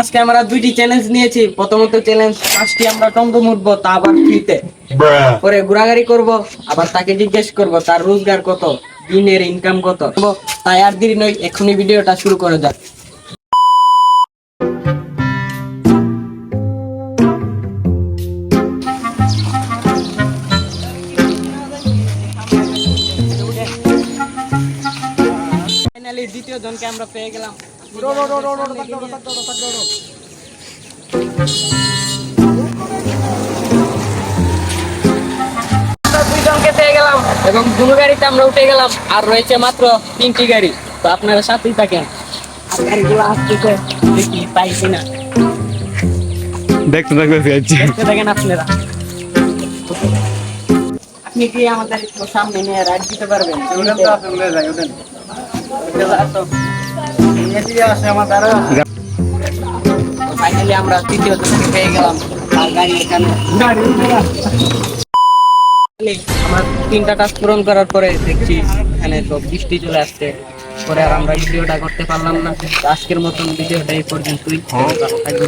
আজকে আমরা দুইটি চ্যালেঞ্জ নিয়েছি। প্রথমত চ্যালেঞ্জ পাঁচটি আমরা টমটম উঠবো তা আবার ফ্রিতে। পরে ঘোরাঘুরি করব আবার তাকে জিজ্ঞেস করব তার রোজগার কত দিনের ইনকাম কত? তাই আর দেরি নয় এখনই ভিডিওটা শুরু করে যাক। ফাইনালি দ্বিতীয় জনকে আমরা পেয়ে গেলাম। দুইজনকে পেয়ে গেলাম এবং দুটো গাড়িতে আমরা উঠে গেলাম আর রয়েছে মাত্র তিনটি গাড়ি। তো আপনারা সাথেই থাকেন। গাড়িগুলো আসতেছে দেখি পাই কিনা। দেখতে দেখতে থাকেন আপনারা। আপনি কি আমাদের সামনে নিয়ে রাইড দিতে পারবেন? আমরা তিনটা টাস্ক পূরণ করার পরে দেখছি এখানে তো বৃষ্টি চলে আসছে। পরে আর আমরা ভিডিওটা করতে পারলাম না। আজকের মতন ভিডিওটা এই পর্যন্তই। থাকবেন